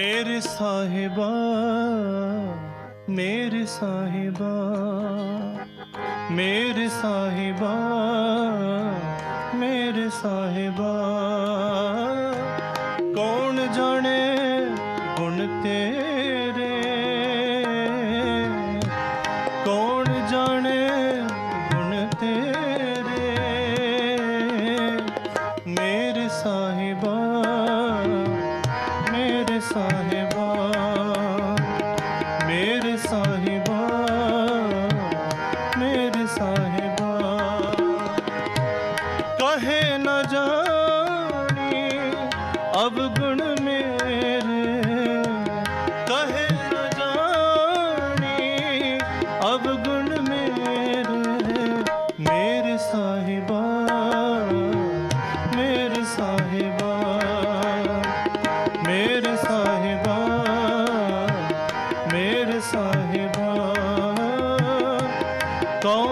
ਮੇਰੇ ਸਾਹਿਬਾ ਮੇਰੇ ਸਾਹਿਬਾ ਮੇਰੇ ਸਾਹਿਬਾ ਮੇਰੇ ਸਾਹਿਬਾ। ਕੌਣ ਜਾਣੇ ਗੁਣ ਤੇਰੇ? Go.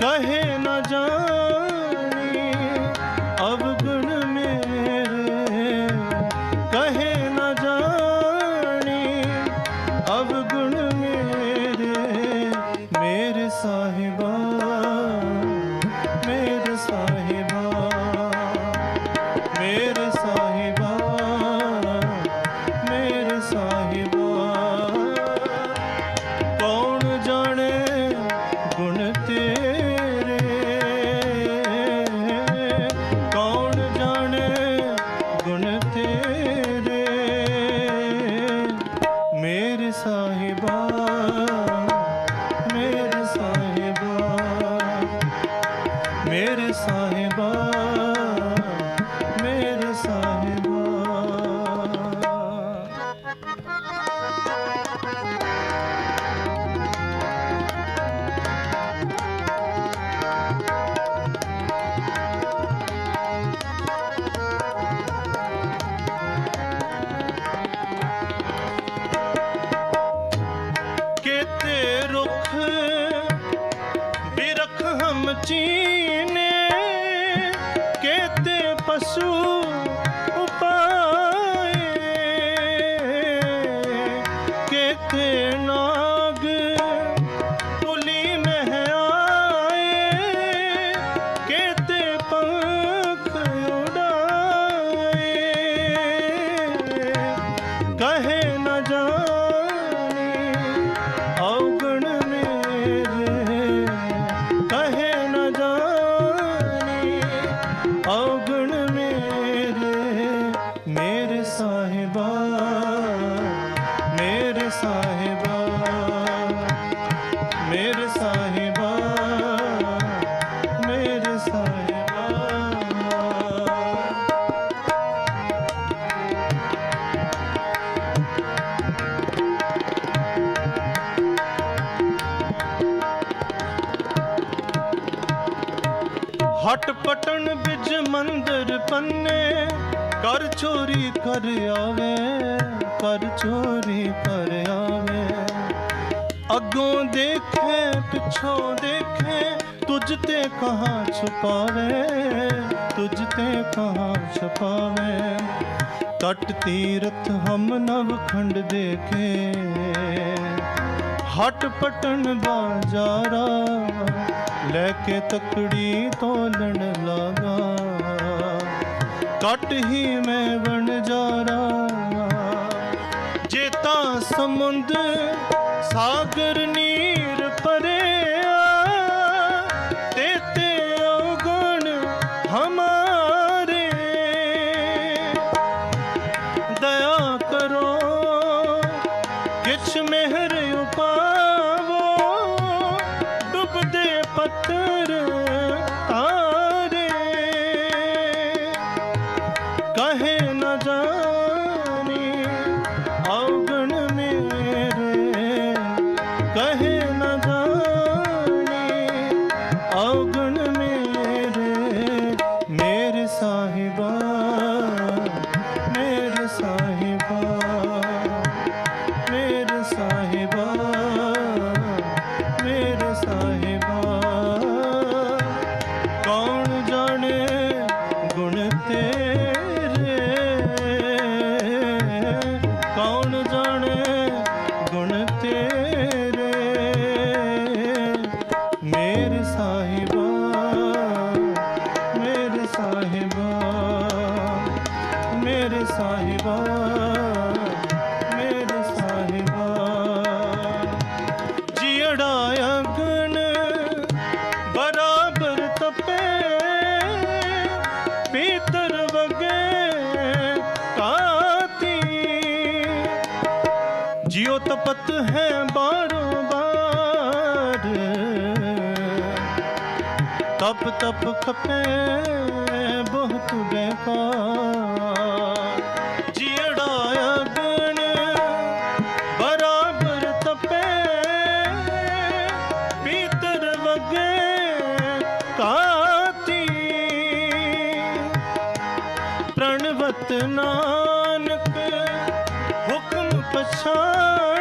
ਕਹੇ ਨਾ ਜਾ ਸਾਹਿਬਾ। ਮੇਰੇ ਸਾਹਿਬਾ ਮੇਰੇ ਸਾਹਿਬਾ ਮੇਰੇ ਸਾਹਿਬਾ ਮੇਰੇ ਸਾਹਿਬਾ ਹਟ ਪਟਣ ਵਿੱਚ ਮੰਦਰ ਪੰਨੇ ਕਰ ਚੋਰੀ ਕਰ ਆਵੇ, ਕਰ ਚੋਰੀ ਕਰ ਆਵੇ। ਅੱਗੋਂ ਦੇਖੇ, ਪਿੱਛੋਂ ਦੇਖੇ, ਤੁਝ ਤੇ ਕਹਾ ਛੁਪਾਵੇ, ਤੁਝ ਤੇ ਕਹਾ ਛੁਪਾਵੇ। ਤਟ ਤੀਰਥ ਹਮ ਨਵ ਖੰਡ ਦੇਖੇ, ਹਟ ਪਟਨ ਬਾਜ਼ਾਰਾ ਲੈ ਕੇ ਤਕੜੀ ਤੋਲਣ ਲਾਗਾ। ਕੱਟ ਹੀ ਮੈਂ ਬਣ ਜਾਰਾ ਜੇ ਤਾਂ ਸਮੁੰਦ ਸਾਗਰ ਨੀਰ ਪਰਿਆ ਤੇ ਤੇ ਔਗਣ ਹਮਾਰੇ। ਦਇਆ ਕਰੋ, ਕਿਛ ਮਿਹਰ ਉਪਾਵੋ, ਡੁੱਬਦੇ ਪੱਥਰ ਜਿਉ ਹੈ ਬਾਰੋ ਬਾਰ ਤਪ ਤਪ ਖਪੇ, ਬਹੁਤ ਬੇਕਾਰ। ਜਿਹੜਾ ਅਗਨ ਬਰਾਬਰ ਤਪੇ, ਪੀਤਰ ਵਗੇ ਕਾਤੀ। ਪ੍ਰਣਵਤ ਨਾਨਕ ਹੁਕਮ ਪਛਾਣੇ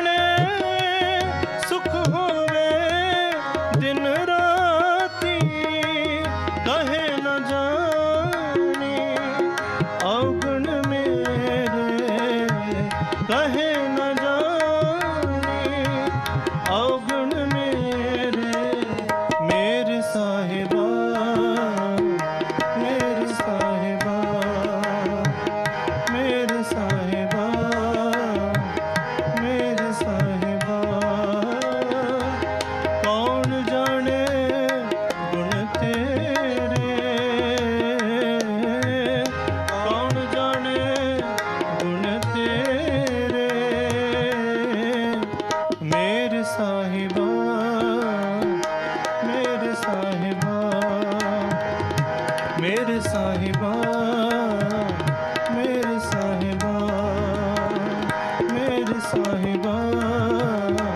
ਸਾਹਿਬਾ।